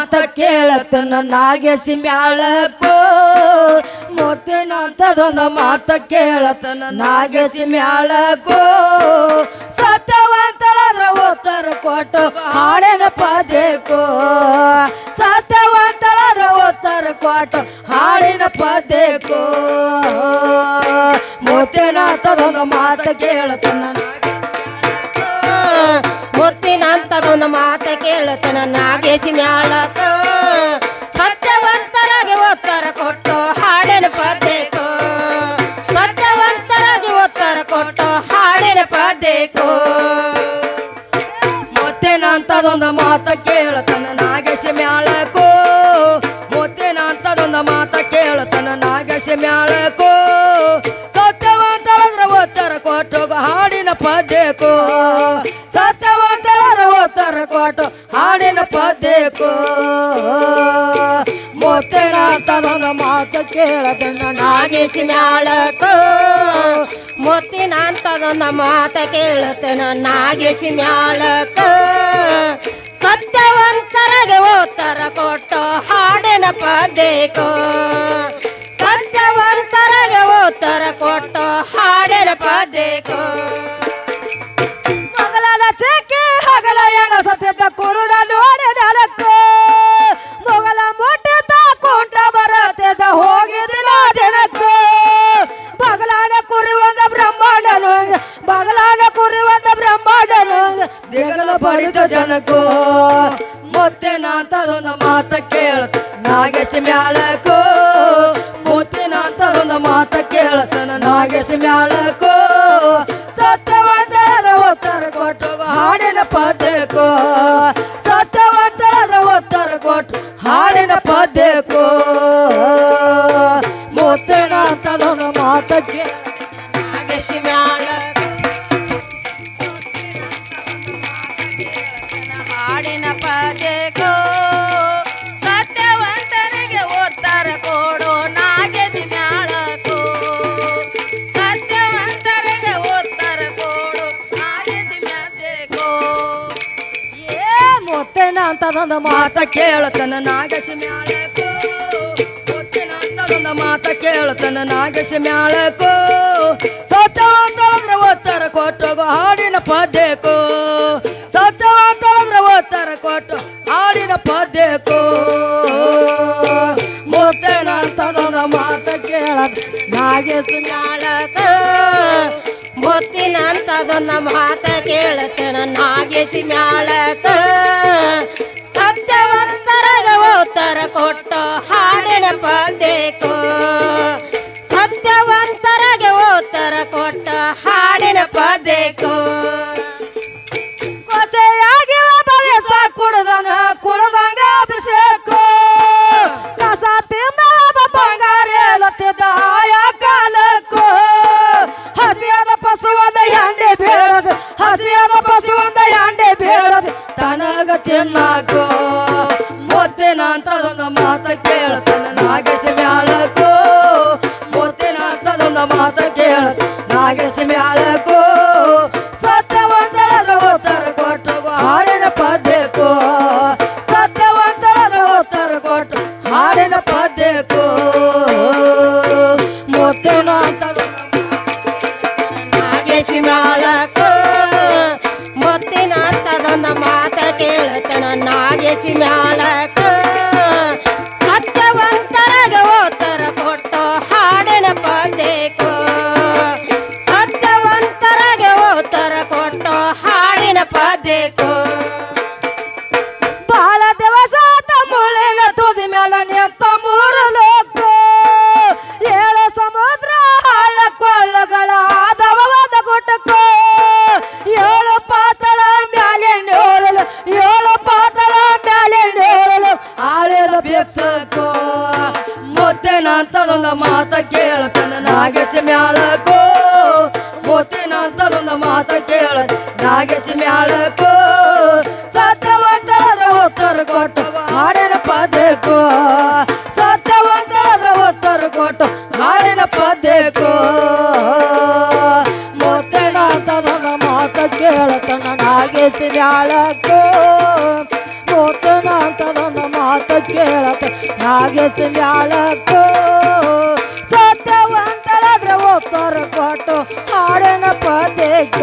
ಮಾತ ಕೇಳತನ ನಾಗೇಶಿ ಮ್ಯಾಳಕೋ ಮುತ್ತಿನ ಅಂತದೊಂದು ಮಾತ ಕೇಳತನ ನಾಗೇಶಿ ಮ್ಯಾಳಕೋ ಸತ್ಯವಂತರಾದ್ರ ಉತ್ತರ ಕೊಟ್ಟು ಹಾಡಿನ ಪದೇಕೋ ಸತ್ಯವಂತರಾದ್ರ ಉತ್ತರ ಕೊಟ್ಟು ಹಾಡಿನ ಪದೇಕೋ ಮುತ್ತಿನ ಅಂತದೊಂದು ಮಾತ ಕೇಳತನ ಮುತ್ತಿನ ಅಂತದೊಂದು ಮಾತ ಕೇಳತನ ನಾಗೇಶಿ ಮ್ಯಾಳಕ ಸತ್ಯವಂತರಾಗಿ ಉತ್ತರ ಕೊಟ್ಟು ಹಾಡಿನ ಪದೇಕೋ ಸತ್ಯವಂತರಾಗಿ ಉತ್ತರ ಕೊಟ್ಟು ಹಾಡಿನ ಪದೇಕೋ ಮತ್ತೆ ನಂತದೊಂದು ಮಾತ ಕೇಳತನ ನಾಗೇಶ ಮ್ಯಾಳಕೋ ಮತ್ತೆ ನಂತದೊಂದು ಮಾತ ಕೇಳತನ ನಾಗೇಶ ಮ್ಯಾಳಕೋ ಕೊಟ್ಟು ಹಾಡಿನ ಪದ್ಯಕ್ಕೂ ಸತ್ಯವಂತಳದ್ರ ಉತ್ತರ ಕೊಟ್ಟು ಪದ್ಯಕೋ ಮುತ್ತಿನ ಅಂತದೊಂದು ಮಾತು ಕೇಳದನ್ನ ನಾಗೇಶಿ ಮ್ಯಾಳಕ ಮೊತ್ತಿನ ಅಂತದೊಂದು ಮಾತು ಕೇಳತನ ನಾಗೇಶಿ ಮ್ಯಾಳಕ ಸತ್ಯವಂತರಗೆ ಉತ್ತರ ಕೊಟ್ಟು ಹಾಡಿನ ಪದೇಕೋ ಸತ್ಯವಂತರಗೆ ಉತ್ತರ ಕೊಟ್ಟು ಹಾಡಿನ ಪದೇಕೋ ಮುತ್ತಿನ ಅಂತದೊಂದು ಮಾತ ಕೇಳತ ನಾಗೇಶಿ ಮ್ಯಾಳಕೋ ಮುತ್ತಿನ ಅಂತದೊಂದು ಮಾತ ಕೇಳತನ ನಾಗೇಶ ಮ್ಯಾಳಕೋ ಸತ್ಯವಂತರ ಒತ್ತರ ಕೊಟ್ಟು ಹಾಡಿನ ಪದ್ಯಕೋ ಸತ್ಯವಂತರ ಒತ್ತರ ಕೊಟ್ಟು ಹಾಡಿನ ಪದ್ಯಕೋ ಮುತ್ತಿನ ಅಂತದೊಂದು ಮಾತ ಕೇಳ. ಪದೇಕೋ ಸತ್ಯವಂತನಿಗೆ ಉತ್ತರ ಕೊಡು ನಾಗೇಶಿ ಮ್ಯಾಳಕು ಸತ್ಯವಂತರಿಗೆ ಉತ್ತರ ಕೊಡು ನಾಗೇಶಿ ಮ್ಯಾದೇಕೋ ಏ ಮುತ್ತಿನ ಅಂತದೊಂದು ಮಾತ ಕೇಳತನ ನಾಗಶಿ ಮ್ಯಾಳಕು ಮುತ್ತಿನ ಅಂತದೊಂದು ಮಾತ ಕೇಳತನ ನಾಗಸಿ ಮ್ಯಾಳಕೋ ಸತ್ಯವಂತರಂದ್ರ ಉತ್ತರ ಕೊಟ್ಟು, ಹಾಡಿನ ಪದ್ಯಕೋ. ಹಾಡಿನ ಪದ್ಯಕೋ ಮುತ್ತಿನ ಅಂತದೊಂದು ಮಾತ ಕೇಳತ ನಾಗೇಶಿ ಮ್ಯಾಳಕ. ಮುತ್ತಿನ ಅಂತದೊಂದು ಮಾತ ಕೇಳತನ ನಾಗೇಶಿ ಮ್ಯಾಳಕ. ಸತ್ಯವಂತರಗ ಉತ್ತರ ಕೊಟ್ಟ ಹಾಡಿನ ಪದೇಕೋ ಸತ್ಯವಂತರಗೆ ಉತ್ತರ ಕೊಟ್ಟು ಹಾಡಿನ ಪದೇಕೋ ತನಗ ಮತ್ತೆ ಮುತ್ತಿನ ಅಂತದೊಂದು ಮಾತ ಕೇಳ್ತಾನ ಕೇಳತನ ನಾಗೇಶ ಮ್ಯಾಳಕೋ ಮುತ್ತಿನ ಅಂತದೊಂದು ಮಾತ ಕೇಳ. ನಾಗೇಶ ಮ್ಯಾಳಕೋ ಸತ್ಯವಂತರ ಉತ್ತರ ಕೊಟ್ಟು ಹಾಡಿನ ಪದ್ಯಕೋ ಸತ್ಯವಂತರ ಉತ್ತರ ಕೊಟ್ಟು ಹಾಡಿನ ಪದ್ಯಕೋ ಮುತ್ತಿನ ಅಂತದೊಂದು ಮಾತ ಕೇಳತನ ನಾಗೇಶ ಮ್ಯಾಳಕೋ ಮುತ್ತಿನ ಅಂತದೊಂದು ಮಾತ ಮಾತ ಕೇಳತ ನಾಗೇಶ ಮ್ಯಾಳಕ್ಕೋ ಹಾಡಿನ ಪದೇಕ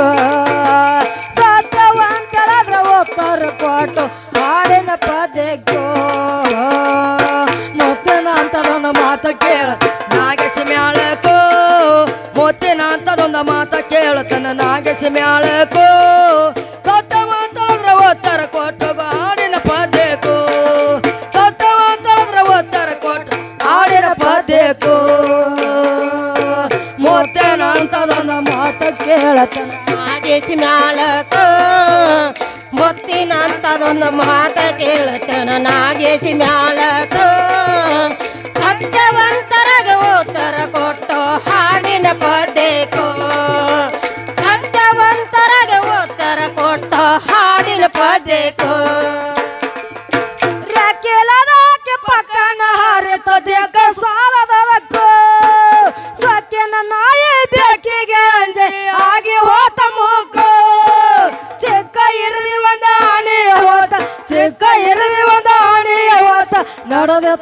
ಸತ್ಯವಂತರಾದ್ರ ಒಪ್ಪರ ಕೊಟ್ಟು ಹಾಡಿನ ಪದೇಕೋ ಮುತ್ತಿನ ಅಂತದೊಂದು ಮಾತ ಕೇಳ, ನಾಗೇಶ ಮ್ಯಾಳಕೋ ಮುತ್ತಿನ ಅಂತದೊಂದು ಮಾತ ತನ್ನ ನಾಗೇಶ ಮ್ಯಾಳಕ್ಕೋ. ಮಾತ ಕೇಳತನ ನಾಗೇಶಿ ಮ್ಯಾಳಕ ಬೊತ್ತಿನ ಅಂತದೊಂದು ಮಾತ ಕೇಳತನ ನಾಗೇಶಿ ಮ್ಯಾಳಕ ಸತ್ಯವಂತರಗ ಉತ್ತರ ಕೊಟ್ಟು ಹಾಡಿನ ಪದೇಕೋ. ಸತ್ಯವಂತರಗ ಉತ್ತರ ಕೊಟ್ಟು ಹಾಡಿನ ಪದೇಕೋ.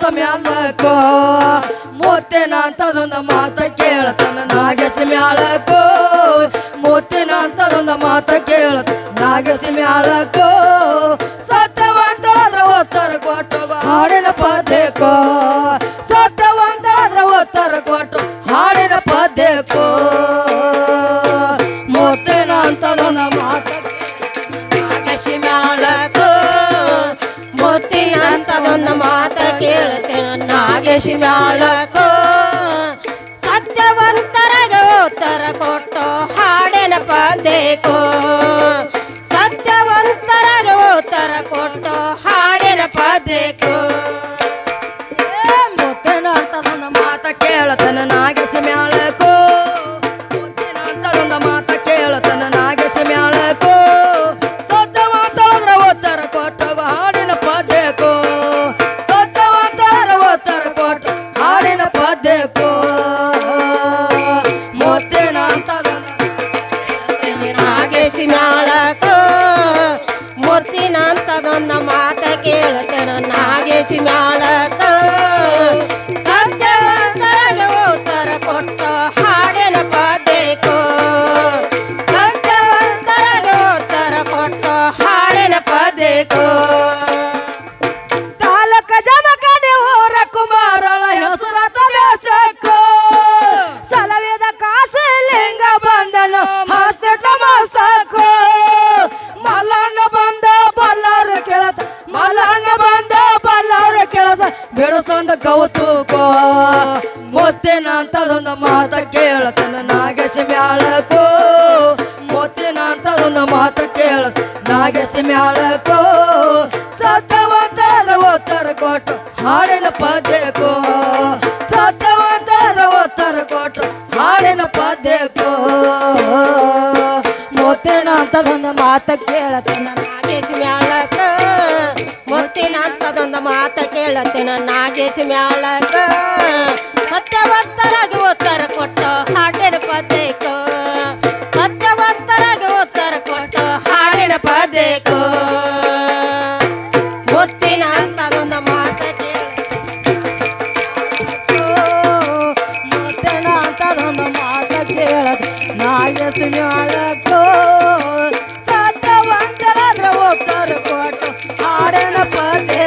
ನಡೆದತ್ತ ಮೂತಿನ ಮುತ್ತಿನ ಅಂತದೊಂದು ಮಾತ ಕೇಳ್ತಾನ ನಾಗೇಶ ಮ್ಯಾಳಕೋ ಮೂತಿನ ಅಂತದೊಂದು ಮಾತ ಕೇಳತ ನಾಗೇಶ ಮ್ಯಾಳಕೋ ಸತ್ಯವಂತಳಾದ್ರ ಒತ್ತರ ಕೊಟ್ಟು ಹಾಡಿನ ಪದ್ಯಕೋ ಸತ್ಯವಂತಳಾದ್ರ ಒತ್ತರ ಕೊಟ್ಟು ಹಾಡಿನ ಪದ್ಯಕ್ಕೋ? ಮ್ಯಾಳಕ ಸತ್ಯವಂತರ ಉತ್ತರ ಕೊಟ್ಟು ಹಾಡಿನ ಪದೇಕೋ ಸತ್ಯವಂತರ ಉತ್ತರ ಕೊಟ್ಟು ಹಾಡಿನ ಪದೇಕೋ ಅಂತದೊಂದು ಮಾತ ಕೇಳ್ತೇನೆ ನಾಗೇಶಿ ಮ್ಯಾಳಕ ಬಿಡಿಸೊಂದ ಕೌತುಕೋ. ಮುತ್ತಿನ ಅಂತದೊಂದು ಮಾತ ಕೇಳತನ ನಾಗೇಶ ಮ್ಯಾಳಕೋ. ಮುತ್ತಿನ ಅಂತದೊಂದು ಮಾತ ಕೇಳತ ನಾಗೇಶ ಮ್ಯಾಳಕೋ. ಸತ್ಯವಂತರ ಉತ್ತರ ಕೊಟ್ಟು ಹಾಡಿನ ಪದ್ಯಕೋ ಸತ್ಯವಂತರ ಉತ್ತರ ಕೊಟ್ಟು ಹಾಡಿನ ಪದ್ಯಕೋ ಮುತ್ತಿನ ಅಂತದೊಂದು ಮಾತ ಕೇಳತನ ನಾಗೇಶ ಮ್ಯಾಳ ಮಾತ ಕೇಳತ್ತೇನ ನಾಗೇಶ್ ಮ್ಯಾಳಕ ಸತ್ಯವಂತರಾಗಿ ಉತ್ತರ ಕೊಟ್ಟು ಹಾಡಿನ ಪದೇಕೋ. ಉತ್ತರ ಕೊಟ್ಟು ಹಾಡಿನ ಪದೇಕೋ. ಮುತ್ತಿನ ಅಂತದೊಂದು ಮಾತ ಮುತ್ತಿನ ಅಂತದೊಂದು ಮಾತ ಉತ್ತರ ಕೊಟ್ಟು ಹಾಡಿನ ಪದ್ಯ